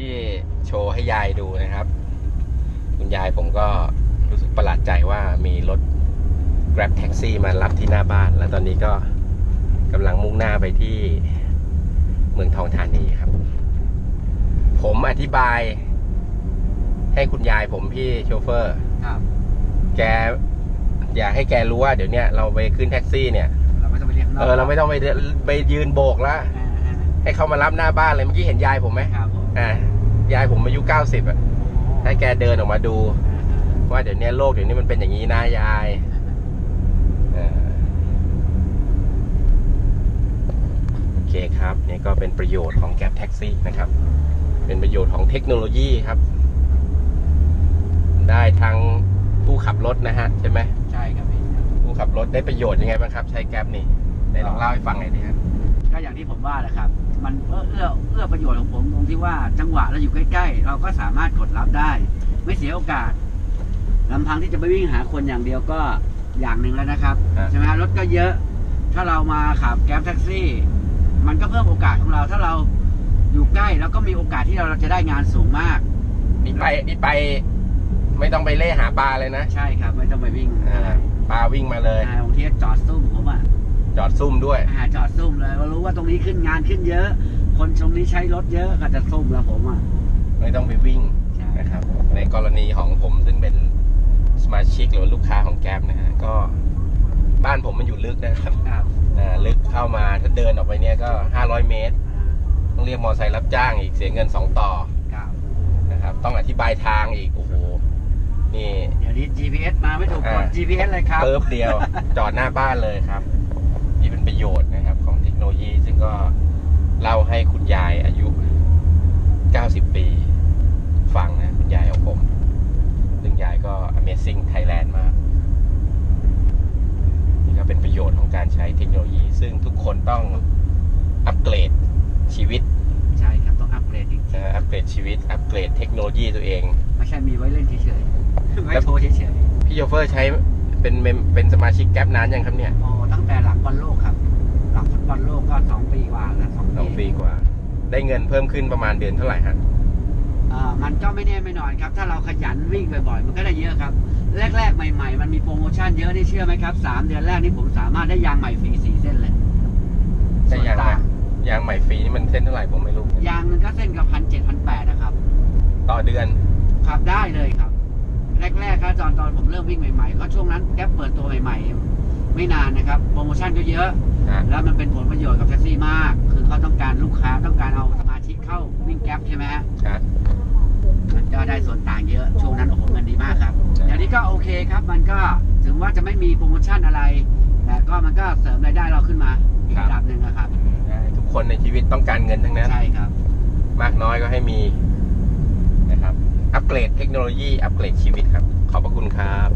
ที่โชว์ให้ยายดูนะครับ คุณยายผมก็รู้สึกประหลาดใจว่ามีรถ Grab Taxi มารับที่หน้าบ้าน แล้วตอนนี้ก็กำลังมุ่งหน้าไปที่เมืองทองธานีครับ ผมอธิบาย ให้คุณยายผมพี่โชเฟอร์ ครับ แก อยากให้แกรู้ว่าเดี๋ยวเนี้ยเราไปขึ้นแท็กซี่เนี่ย เราไม่ต้องไปเรียกข้างนอกเออเราไม่ต้องไปเดินไปยืนโบกแล้วอ่าอ่า ให้เขามารับหน้าบ้านเลยเมื่อกี้เห็นยายผมไหมครับผมอ่ายายผมอายุเก้าสิบอะให้แกเดินออกมาดู ว่าเดี๋ยวนี้โลกเดี๋ยวนี้มันเป็นอย่างนี้นะยายเออโอเคครับนี่ก็เป็นประโยชน์ของแกร็บแท็กซี่นะครับ เป็นประโยชน์ของเทคโนโลยีครับ ได้ทั้งผู้ขับรถนะฮะใช่ไหมใช่ครับพี่ผู้ขับรถได้ประโยชน์ยังไงบ้างครับ ใช้แกร็บนี่ไหนลองเล่าให้ฟังหน่อยดิครับ ก็อย่างที่ผมว่าแหละครับ มันเอื้อเอื้อเอื้อประโยชน์ของผมตรงที่ว่าจังหวะเราอยู่ใกล้ ๆ เราก็สามารถกดรับได้ ไม่เสียโอกาสลำพังที่จะไปวิ่งหาคนอย่างเดียวก็อย่างหนึ่งแล้วนะครับอ่าใช่ไหมฮะรถก็เยอะ ถ้าเรามาขับแก๊ปแท็กซี่ มันก็เพิ่มโอกาสของเราถ้าเราอยู่ใกล้แล้วก็มีโอกาสที่เราจะได้งานสูงมาก นี่ไปนี่ไป ไม่ต้องไปเล่หาปลาเลยนะใช่ครับ ไม่ต้องไปวิ่งอ่าปลาวิ่งมาเลย อ่าบางทีก็จอดซุ่มผมอะ จอดซุ่มด้วย อ่าจอดซุ่มเลยเรารู้ว่าตรงนี้ขึ้นงานขึ้นเยอะ คนตรงนี้ใช้รถเยอะก็จะซุ่มแล้วผมอะไม่ต้องไปวิ่งใช่นะครับ ในกรณีของผมซึ่งเป็นสมาชิกหรือว่าลูกค้าของแกร็บนะฮะก็บ้านผมมันอยู่ลึกนะครับครับอ่าลึกเข้ามาถ้าเดินออกไปเนี่ยก็ 500 เมตรต้องเรียกมอไซค์รับจ้างอีกเสียเงิน 2 ต่อครับนะครับ ต้องอธิบายทางอีก โอ้โห นี่ เดี๋ยวนี้ GPS มาไม่ถูกกด อ่า GPS เลยครับ เปิบเดียว จอดหน้าบ้านเลยครับนี่เป็นประโยชน์นะครับ ของเทคโนโลยี ซึ่งก็เล่าให้คุณยายอายุ 90 ปีฟังนะคุณยายของผม ซึ่งยายก็ Amazing Thailand มาก นี่ก็เป็นประโยชน์ของการใช้เทคโนโลยี ซึ่งทุกคนต้องอัปเกรดชีวิตใช่ครับ ต้องอัปเกรดจริงนะฮะอัปเกรดชีวิต อัปเกรดเทคโนโลยีตัวเอง ๆไม่ใช่มีไว้เล่นเฉยๆไว้โชว์เฉยพี่โยเฟอร์ใช้เป็นเมมเป็นสมาชิกแก๊ปนานยังครับเนี่ยๆโอ้ตั้งแต่หลังบอลโลกครับ ได้เงินเพิ่มขึ้นประมาณเดือนเท่าไหร่ฮะอ่ามันก็ไม่แน่ไม่นอนครับ ถ้าเราขยันวิ่งบ่อยๆมันก็ได้เยอะครับ แรกๆ ใหม่ ๆ มันมีโปรโมชั่นเยอะนี่เชื่อไหมครับสามเดือนแรกนี่ผมสามารถได้ยางใหม่ฟรีสี่เส้นเลยได้ยางส่วนใหม่ต่างยางใหม่ฟรีนี่มันเส้นเท่าไหร่ผมไม่รู้ ยางหนึงก็เส้นกับพันเจ็ดพันแปดนะครับ ต่อเดือนขับได้เลยครับ แรกๆครับตอนตอนผมเริ่มวิ่งใหม่ๆก็ช่วงนั้นแก๊ปเปิดตัวใหม่ ๆ ไม่นานนะครับ โปรโมชั่นก็เยอะ ฮะ แล้วมันเป็นผลประโยชน์กับแท็กซี่มากคือ เขาต้องการลูกค้าต้องการเอาสมาชิกเข้าวิ่งแก๊ปใช่ไหมฮะฮะมันก็ได้ส่วนต่างเยอะ ช่วงนั้นโอ้โหเงินดีมากครับใช่ เดี๋ยวนี้ก็โอเคครับ มันก็ถึงว่าจะไม่มีโปรโมชั่นอะไร แต่ก็มันก็เสริมรายได้เราขึ้นมาอีกระดับหนึ่งนะครับ ได้ทุกคนในชีวิตต้องการเงินทั้งนั้น ใช่ครับ มากน้อยก็ให้มีนะครับ อัปเกรดเทคโนโลยี อัปเกรดชีวิตครับ ขอบพระคุณครับ